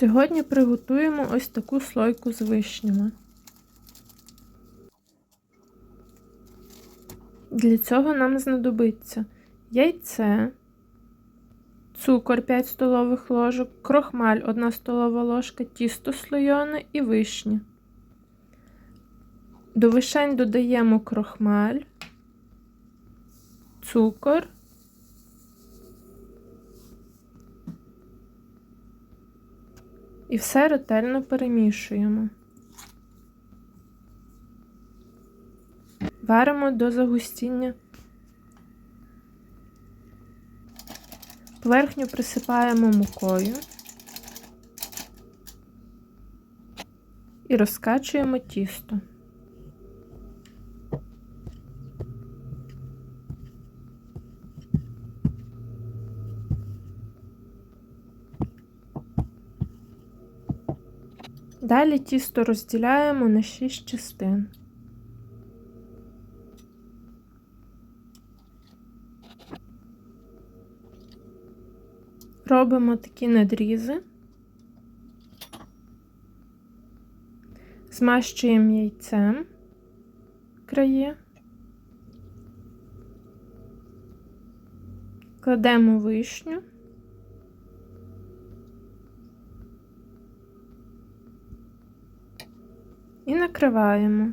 Сьогодні приготуємо ось таку слойку з вишнями. Для цього нам знадобиться яйце, цукор 5 столових ложок, крохмаль 1 столова ложка, тісто слойоне і вишня. До вишень додаємо крохмаль, цукор. І все ретельно перемішуємо. Варимо до загустіння. Поверхню присипаємо мукою і розкачуємо тісто. Далі тісто розділяємо на 6 частин. Робимо такі надрізи, змащуємо яйцем краї, кладемо вишню. І накриваємо,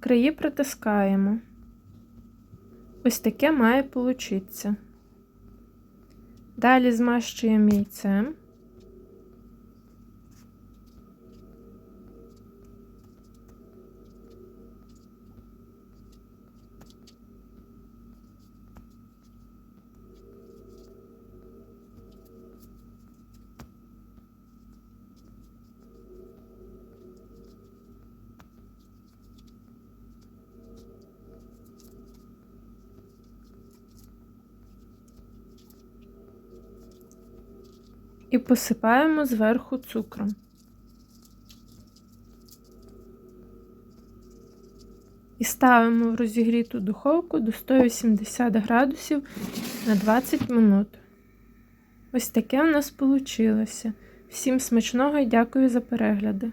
краї притискаємо. Ось таке має получитися. Далі змащуємо яйцем. І посипаємо зверху цукром. І ставимо в розігріту духовку до 180 градусів на 20 минут. Ось таке в нас вийшло. Всім смачного і дякую за перегляди!